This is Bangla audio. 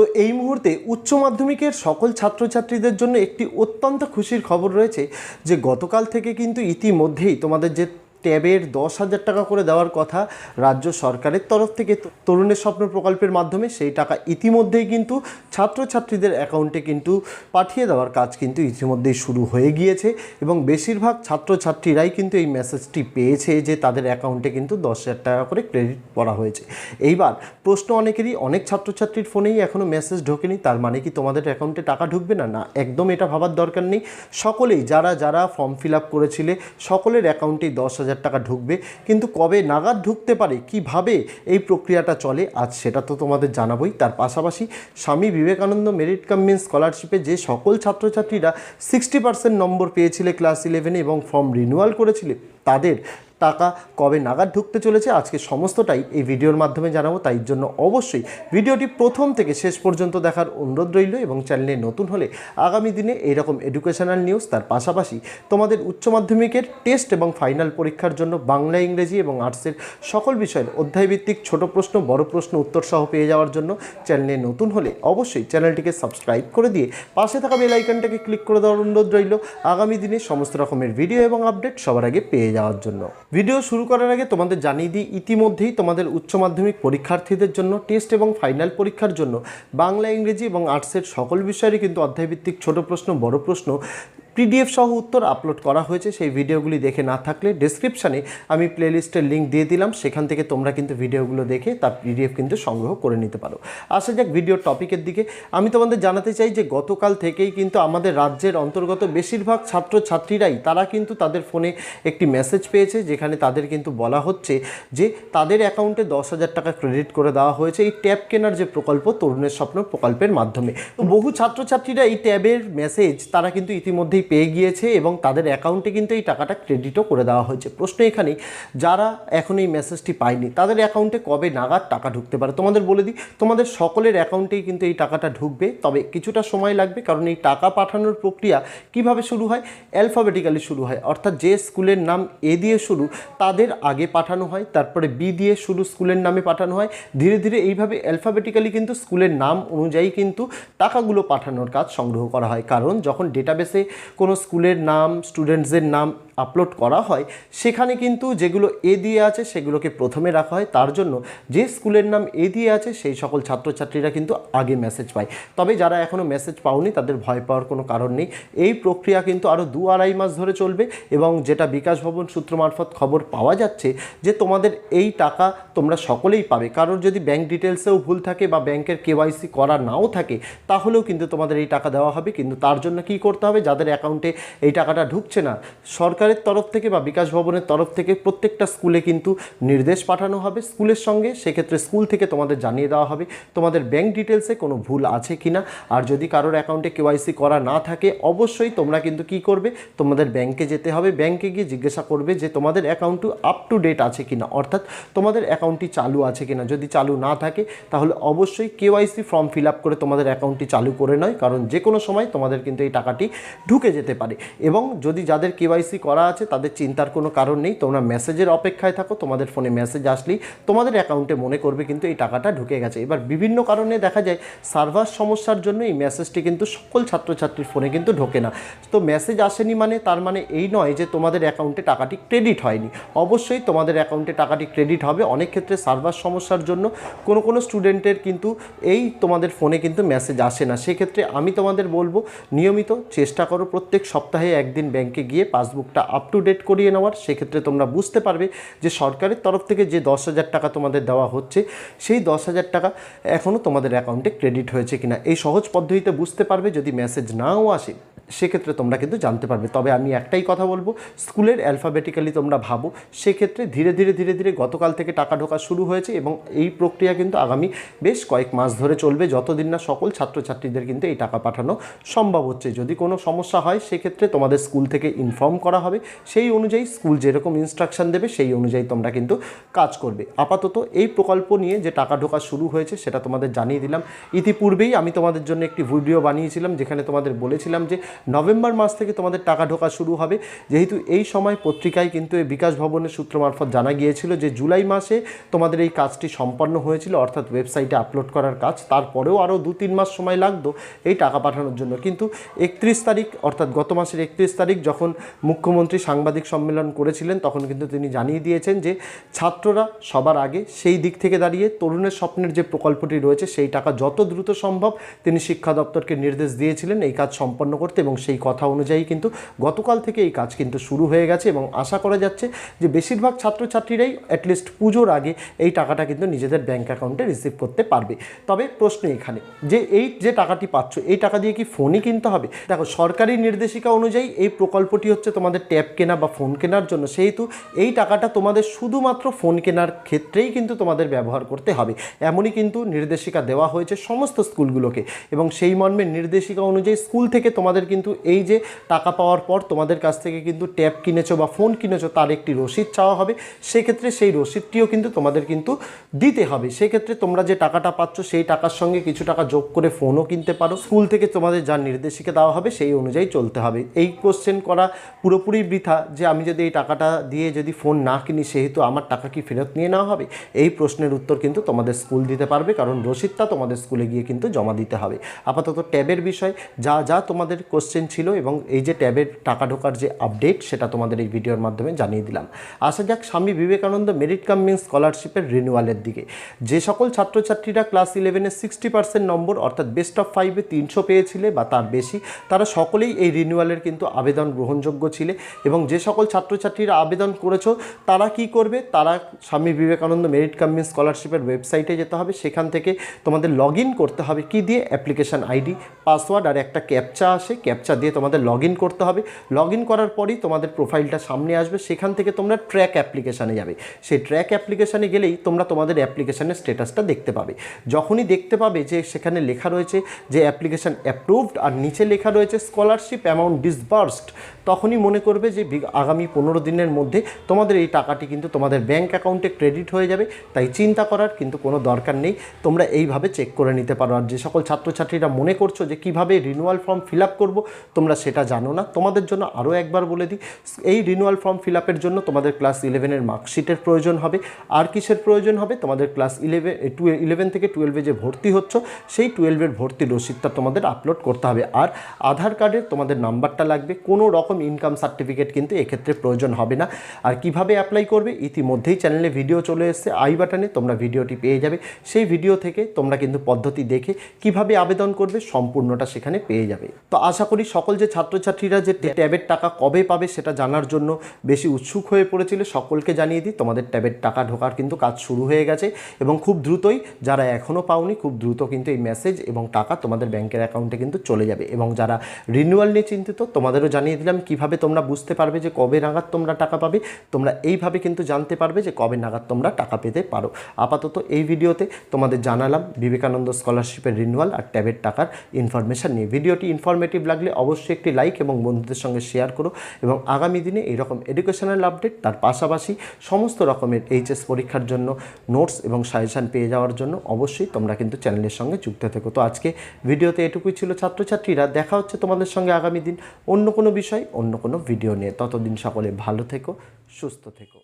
তো এই মুহূর্তে উচ্চ মাধ্যমিকের সকল ছাত্রছাত্রীদের জন্য একটি অত্যন্ত খুশির খবর রয়েছে যে গতকাল থেকে কিন্তু ইতিমধ্যেই তোমাদের যে ট্যাবের দশ হাজার টাকা করে দেওয়ার কথা রাজ্য সরকারের তরফ থেকে তরুণের স্বপ্ন প্রকল্পের মাধ্যমে, সেই টাকা ইতিমধ্যেই কিন্তু ছাত্রছাত্রীদের অ্যাকাউন্টে কিন্তু পাঠিয়ে দেওয়ার কাজ কিন্তু ইতিমধ্যেই শুরু হয়ে গিয়েছে এবং বেশিরভাগ ছাত্রছাত্রীরাই কিন্তু এই মেসেজটি পেয়েছে যে তাদের অ্যাকাউন্টে কিন্তু দশ হাজার টাকা করে ক্রেডিট করা হয়েছে। এইবার প্রশ্ন অনেকেরই, অনেক ছাত্রছাত্রীর ফোনেই এখনও মেসেজ ঢোকেনি, তার মানে কি তোমাদের অ্যাকাউন্টে টাকা ঢুকবে না? না, একদম এটা ভাবার দরকার নেই। সকলেই, যারা যারা ফর্ম ফিল আপ করেছিলে, সকলের অ্যাকাউন্টেই দশ হাজার টাকা ঢুকবে। কিন্তু কবে নাগাদ ঢুকতে পারে, কীভাবে এই প্রক্রিয়াটা চলে, আজ সেটা তো তোমাদের জানাবই। তার পাশাপাশি স্বামী বিবেকানন্দ মেরিট কামিন স্কলারশিপে যে সকল ছাত্রছাত্রীরা সিক্সটি পার্সেন্ট নম্বর পেয়েছিলে ক্লাস ইলেভেনে এবং ফর্ম রিনিউয়াল করেছিলে, তাদের টাকা কবে নাগাদ ঢুকতে চলেছে, আজকে সমস্তটাই এই ভিডিওর মাধ্যমে জানাব। তাই জন্য অবশ্যই ভিডিওটি প্রথম থেকে শেষ পর্যন্ত দেখার অনুরোধ রইল এবং চ্যানেলে নতুন হলে আগামী দিনে এইরকম এডুকেশনাল নিউজ তার পাশাপাশি তোমাদের উচ্চ মাধ্যমিকের টেস্ট এবং ফাইনাল পরীক্ষার জন্য বাংলা, ইংরেজি এবং আর্টসের সকল বিষয়ের অধ্যায়ভিত্তিক ছোট প্রশ্ন, বড় প্রশ্ন উত্তর সহ পেয়ে যাওয়ার জন্য চ্যানেলে নতুন হলে অবশ্যই চ্যানেলটিকে সাবস্ক্রাইব করে দিয়ে পাশে থাকা বেল আইকনটাকে ক্লিক করে দেওয়ার অনুরোধ রইল। আগামী দিনে সমস্ত রকমের ভিডিও এবং আপডেট সবার আগে পেয়ে যাওয়ার জন্য। ভিডিও শুরু করার আগে তোমাদের জানিয়ে দিই, ইতিমধ্যেই তোমাদের উচ্চ মাধ্যমিক পরীক্ষার্থীদের জন্য টেস্ট এবং ফাইনাল পরীক্ষার জন্য বাংলা, ইংরেজি এবং আর্টসের সকল বিষয়েরই কিন্তু অধ্যায়ভিত্তিক ছোট প্রশ্ন, বড় প্রশ্ন পিডিএফ সহ উত্তর আপলোড করা হয়েছে। সেই ভিডিওগুলি দেখে না থাকলে ডেসক্রিপশানে আমি প্লেলিস্টের লিঙ্ক দিয়ে দিলাম। সেখান থেকে তোমরা কিন্তু ভিডিওগুলো দেখে তার পিডিএফ কিন্তু সংগ্রহ করে নিতে পারো। আসা যাক ভিডিওর টপিকের দিকে। আমি তোমাদের জানাতে চাই যে গতকাল থেকেই কিন্তু আমাদের রাজ্যের অন্তর্গত বেশিরভাগ ছাত্রছাত্রীরাই তারা কিন্তু তাদের ফোনে একটি মেসেজ পেয়েছে, যেখানে তাদের কিন্তু বলা হচ্ছে যে তাদের অ্যাকাউন্টে দশ হাজার টাকা ক্রেডিট করে দেওয়া হয়েছে এই ট্যাব কেনার যে প্রকল্প, তরুণের স্বপ্ন প্রকল্পের মাধ্যমে। তো বহু ছাত্রছাত্রীরা এই ট্যাবের মেসেজ তারা কিন্তু ইতিমধ্যেই পেয়ে গিয়েছে এবং তাদের অ্যাকাউন্টে কিন্তু এই টাকাটা ক্রেডিটও করে দেওয়া হয়েছে। প্রশ্ন এখানেই, যারা এখন এই মেসেজটি পায়নি, তাদের অ্যাকাউন্টে কবে নাগাদ টাকা ঢুকতে পারে? তোমাদের বলে দিই, তোমাদের সকলের অ্যাকাউন্টেই কিন্তু এই টাকাটা ঢুকবে, তবে কিছুটা সময় লাগবে কারণ এই টাকা পাঠানোর প্রক্রিয়া কীভাবে শুরু হয়? অ্যালফাবেটিক্যালি শুরু হয়। অর্থাৎ যে স্কুলের নাম এ দিয়ে শুরু, তাদের আগে পাঠানো হয়, তারপরে বি দিয়ে শুরু স্কুলের নামে পাঠানো হয়। ধীরে ধীরে এইভাবে অ্যালফাবেটিক্যালি কিন্তু স্কুলের নাম অনুযায়ী কিন্তু টাকাগুলো পাঠানোর কাজ সংগ্রহ করা হয়। কারণ যখন ডেটাবেসে কোনো স্কুলের নাম স্টুডেন্টসদের নাম আপলোড করা হয়, সেখানে কিন্তু যেগুলো এ দিয়ে আছে সেগুলোকে প্রথমে রাখা হয়। তার জন্য যে স্কুলের নাম এ দিয়ে আছে, সেই সকল ছাত্রছাত্রীরা কিন্তু আগে মেসেজ পায়। তবে যারা এখনও মেসেজ পাওনি, তাদের ভয় পাওয়ার কোনো কারণ নেই। এই প্রক্রিয়া কিন্তু আরও দু আড়াই মাস ধরে চলবে এবং যেটা বিকাশ ভবন সূত্র মারফত খবর পাওয়া যাচ্ছে যে, তোমাদের এই টাকা তোমরা সকলেই পাবে। কারোর যদি ব্যাংক ডিটেলসেও ভুল থাকে বা ব্যাংকের কেওয়াইসি করা নাও থাকে, তাহলেও কিন্তু তোমাদের এই টাকা দেওয়া হবে। কিন্তু তার জন্য কি করতে হবে? যাদের অ্যাকাউন্টে এই টাকাটা ঢুকছে না সরকারের তরফ থেকে বা বিকাশ ভবনের তরফ থেকে প্রত্যেকটা স্কুলে কিন্তু নির্দেশ পাঠানো হবে স্কুলের সঙ্গে। সেক্ষেত্রে স্কুল থেকে তোমাদের জানিয়ে দেওয়া হবে তোমাদের ব্যাংক ডিটেলসে কোনো ভুল আছে কি না আর যদি কারোর অ্যাকাউন্টে কেওয়াইসি করা না থাকে, অবশ্যই তোমরা কিন্তু কি করবে? তোমাদের ব্যাংকে যেতে হবে। ব্যাংকে গিয়ে জিজ্ঞাসা করবে যে তোমাদের অ্যাকাউন্ট আপ টু ডেট আছে কি না অর্থাৎ তোমাদের অ্যাকাউন্টটি চালু আছে কি না যদি চালু না থাকে, তাহলে অবশ্যই কেওয়াইসি ফর্ম ফিল আপ করে তোমাদের অ্যাকাউন্টটি চালু করে নয়। কারণ যে কোনো সময় তোমাদের কিন্তু এই টাকাটি ঢুকে যেতে পারে। এবং যদি যাদের কেওয়াইসি করা আছে, তাদের চিন্তার কোনো কারণ নেই। তোমরা মেসেজের অপেক্ষায় থাকো, তোমাদের ফোনে মেসেজ আসলেই তোমাদের অ্যাকাউন্টে মনে করবে কিন্তু এই টাকাটা ঢুকে গেছে। এবার বিভিন্ন কারণে দেখা যায় সার্ভার সমস্যার জন্য এই মেসেজটি কিন্তু সকল ছাত্রছাত্রীর ফোনে কিন্তু ঢোকে না। তো মেসেজ আসেনি মানে তার মানে এই নয় যে তোমাদের অ্যাকাউন্টে টাকাটি ক্রেডিট হয়নি। অবশ্যই তোমাদের অ্যাকাউন্টে টাকাটি ক্রেডিট হবে। অনেক ক্ষেত্রে সার্ভার সমস্যার জন্য কোনো কোনো স্টুডেন্টের কিন্তু এই তোমাদের ফোনে কিন্তু মেসেজ আসে না। সেক্ষেত্রে আমি তোমাদের বলব, নিয়মিত চেষ্টা করো প্রত্যেক সপ্তাহে একদিন ব্যাংকে গিয়ে পাসবুকটা আপ টু ডেট করিয়ে নেওয়ার, সেক্ষেত্রে তোমরা বুঝতে পারবে যে সরকারের তরফ থেকে যে দশ হাজার টাকা তোমাদের দেওয়া হচ্ছে, সেই দশ হাজার টাকা এখনও তোমাদের অ্যাকাউন্টে ক্রেডিট হয়েছে কিনা। এই সহজ পদ্ধতিতে বুঝতে পারবে, যদি মেসেজ নাও আসে, সেক্ষেত্রে তোমরা কিন্তু জানতে পারবে। তবে আমি একটাই কথা বলব, স্কুলের অ্যালফাবেটিক্যালি তোমরা ভাবো, সেক্ষেত্রে ধীরে ধীরে ধীরে ধীরে গতকাল থেকে টাকা ঢোকা শুরু হয়েছে এবং এই প্রক্রিয়া কিন্তু আগামী বেশ কয়েক মাস ধরে চলবে। যতদিন না সকল ছাত্রছাত্রীদের কিন্তু এই টাকা পাঠানো সম্ভব হচ্ছে। যদি কোনো সমস্যা হয়, সেক্ষেত্রে তোমাদের স্কুল থেকে ইনফর্ম করা হবে। সেই অনুযায়ী স্কুল যেরকম ইনস্ট্রাকশন দেবে, সেই অনুযায়ী তোমরা কিন্তু কাজ করবে। আপাতত এই প্রকল্প নিয়ে যে টাকা ঢোকা শুরু হয়েছে, সেটা তোমাদের জানিয়ে দিলাম। ইতিপূর্বেই আমি তোমাদের জন্য একটি ভিডিও বানিয়েছিলাম, যেখানে তোমাদের বলেছিলাম যে নভেম্বর মাস থেকে তোমাদের টাকা ঢোকা শুরু হবে। যেহেতু এই সময় পত্রিকায় কিন্তু এই বিকাশ ভবনের সূত্র মারফত জানা গিয়েছিল যে জুলাই মাসে তোমাদের এই কাজটি সম্পন্ন হয়েছিল, অর্থাৎ ওয়েবসাইটে আপলোড করার কাজ। তারপরেও আরও দু তিন মাস সময় লাগতো এই টাকা পাঠানোর জন্য। কিন্তু একত্রিশ তারিখ, অর্থাৎ গত মাসের একত্রিশ তারিখ, যখন মুখ্যমন্ত্রী সাংবাদিক সম্মেলন করেছিলেন, তখন কিন্তু তিনি জানিয়ে দিয়েছেন যে ছাত্ররা সবার আগে সেই দিক থেকে দাঁড়িয়ে তরুণের স্বপ্নের যে প্রকল্পটি রয়েছে, সেই টাকা যত দ্রুত সম্ভব তিনি শিক্ষা দপ্তরকে নির্দেশ দিয়েছিলেন এই কাজ সম্পন্ন করতে এবং সেই কথা অনুযায়ী কিন্তু গতকাল থেকে এই কাজ কিন্তু শুরু হয়ে গেছে এবং আশা করা যাচ্ছে যে বেশিরভাগ ছাত্রছাত্রীরাই অ্যাটলিস্ট পুজোর আগে এই টাকাটা কিন্তু নিজেদের ব্যাংক অ্যাকাউন্টে রিসিভ করতে পারবে। তবে প্রশ্ন এখানে, যে এই যে টাকাটি পাচ্ছ, এই টাকা দিয়ে কি ফোনই কিনতে হবে? দেখো, সরকারি নির্দেশিকা অনুযায়ী এই প্রকল্পটি হচ্ছে তোমাদের ট্যাব কেনা বা ফোন কেনার জন্য, সেহেতু এই টাকাটা তোমাদের শুধুমাত্র ফোন কেনার ক্ষেত্রেই কিন্তু তোমাদের ব্যবহার করতে হবে। এমনই কিন্তু নির্দেশিকা দেওয়া হয়েছে সমস্ত স্কুলগুলোকে এবং সেই মর্মে নির্দেশিকা অনুযায়ী স্কুল থেকে তোমাদের কিন্তু এই যে টাকা পাওয়ার পর তোমাদের কাছ থেকে কিন্তু ট্যাব কিনেছো বা ফোন কিনেছো, তার একটি রসিদ চাওয়া হবে। সেক্ষেত্রে সেই রসিদটিও কিন্তু তোমাদের কিন্তু দিতে হবে। সেক্ষেত্রে তোমরা যে টাকাটা পাচ্ছ, সেই টাকার সঙ্গে কিছু টাকা যোগ করে ফোনও কিনতে পারো। স্কুল থেকে তোমাদের যা নির্দেশিকা দেওয়া হবে, সেই অনুযায়ী চলতে হবে। এই কোশ্চেন করা পুরোপুরি বৃথা যে আমি যদি এই টাকাটা দিয়ে যদি ফোন না কিনি, সেহেতু আমার টাকা কি ফেরত নিয়ে নেওয়া হবে? এই প্রশ্নের উত্তর কিন্তু তোমাদের স্কুল দিতে পারবে, কারণ রসিদটা তোমাদের স্কুলে গিয়ে কিন্তু জমা দিতে হবে। আপাতত ট্যাবের বিষয়, যা যা তোমাদের কোশ্চেন ছিল এবং এই যে ট্যাবের টাকা ঢোকার যে আপডেট সেটা তোমাদের এই ভিডিওর মাধ্যমে জানিয়ে দিলাম। আসা যাক, স্বামী বিবেকানন্দ মেরিট কামিং স্কলারশিপের রিনিউয়ালের দিকে। যে সকল ছাত্রছাত্রীরা ক্লাস ইলেভেনে সিক্সটি পার্সেন্ট নম্বর, অর্থাৎ বেস্ট অফ ফাইভে তিনশো পেয়েছিলে বা তার বেশি, তারা সকলেই এই রিনিউয়ালের কিন্তু আবেদন গ্রহণযোগ্য ছিলে। এবং যে সকল ছাত্রছাত্রীরা আবেদন করেছ, তারা কি করবে? তারা স্বামী বিবেকানন্দ মেরিট কামিং স্কলারশিপের ওয়েবসাইটে যেতে হবে। সেখান থেকে তোমাদের লগ করতে হবে। কি দিয়ে? অ্যাপ্লিকেশান আইডি, পাসওয়ার্ড আর একটা ক্যাপচা আসে। ক্যাপচা দিয়ে তোমাদের লগ করতে হবে। লগ করার পরই তোমাদের প্রোফাইলটা সামনে আসবে। সেখান থেকে তোমরা ট্র্যাক অ্যাপ্লিকেশানে যাবে। সেই ট্র্যাক অ্যাপ্লিকেশানে গেলেই তোমরা তোমাদের অ্যাপ্লিকেশানের স্ট্যাটাসটা দেখতে পাবে। যখনই দেখতে পাবে যে সেখানে লেখা রয়েছে যে অ্যাপ্লিকেশান অ্যাপ্রুভড আর নিচে লেখা রয়েছে স্কলারশিপ অ্যামাউন্ট ডিসবার্সড, তখনই মনে করবে যে আগামী পনেরো দিনের মধ্যে তোমাদের এই টাকাটি কিন্তু তোমাদের ব্যাংক অ্যাকাউন্টে ক্রেডিট হয়ে যাবে। তাই চিন্তা করার কিন্তু কোনো দরকার নেই। তোমরা এইভাবে চেক করে নিতে পারো। আর যে সকল ছাত্রছাত্রীরা মনে করছ যে কীভাবে রিনুয়াল ফর্ম ফিল আপ করব, তোমরা সেটা জানো না। তোমাদের জন্য আরও একবার বলে দিই, এই রিনিউয়াল ফর্ম ফিল আপের জন্য তোমাদের ক্লাস ইলেভেনের মার্কশিটের প্রয়োজন হবে। আর কিসের প্রয়োজন হবে? তোমাদের ক্লাস ইলেভেন ইলেভেন থেকে টুয়েলভে যে ভর্তি হচ্ছ, সেই টুয়েলভের ভর্তি রসিদটা তোমাদের আপলোড করতে হবে। আর আধার কার্ডের তোমাদের নাম্বারটা লাগবে। কোনো রকম ইনকাম সার্টিফিকেট কিন্তু এক্ষেত্রে প্রয়োজন হবে না। আর কীভাবে অ্যাপ্লাই করবে, ইতিমধ্যেই চ্যানেলে ভিডিও চলে এসেছে। আই বাটনে তোমরা ভিডিওটি পেয়ে যাবে। সেই ভিডিও থেকে তোমরা কিন্তু পদ্ধতি দেখে কীভাবে আবেদন করবে, সম্পূর্ণটা সেখানে পেয়ে যাবে। তো আশা করি সকল যে ছাত্রছাত্রীরা যে ট্যাবের টাকা কবে পাবে সেটা জানার জন্য বেশি উৎসুক হয়ে পড়েছিল। সকলকে জানিয়ে দিই, তোমাদের ট্যাবের টাকা ঢোকার কিন্তু কাজ শুরু হয়ে গেছে এবং খুব দ্রুতই যারা এখনও পাওনি, খুব দ্রুত কিন্তু এই মেসেজ এবং টাকা তোমাদের ব্যাংকের অ্যাকাউন্টে কিন্তু চলে যাবে। এবং যারা রিনিউয়াল নিয়ে চিন্তিত, তোমাদেরও জানিয়ে দিলাম কীভাবে তোমরা পারবে যে কবে নাগাদ তোমরা টাকা পাবে। তোমরা এইভাবে কিন্তু জানতে পারবে যে কবে নাগাদ তোমরা টাকা পেতে পারো। আপাতত এই ভিডিওতে তোমাদের জানালাম বিবেকানন্দ স্কলারশিপের রিনিউয়াল আর ট্যাবের টাকার ইনফরমেশান নিয়ে। ভিডিওটি ইনফরমেটিভ লাগলে অবশ্যই একটি লাইক এবং বন্ধুদের সঙ্গে শেয়ার করো এবং আগামী দিনে এরকম এডুকেশনাল আপডেট তার পাশাপাশি সমস্ত রকমের এইচএস পরীক্ষার জন্য নোটস এবং সাজেশান পেয়ে যাওয়ার জন্য অবশ্যই তোমরা কিন্তু চ্যানেলের সঙ্গে যুক্ত থেকো। তো আজকে ভিডিওতে এটুকুই ছিল ছাত্রছাত্রীরা। দেখা হচ্ছে তোমাদের সঙ্গে আগামী দিন অন্য কোনো বিষয়, অন্য কোনো ভিডিও নিয়ে ততদিন সকলে ভালো থেকো সুস্থ থেকো।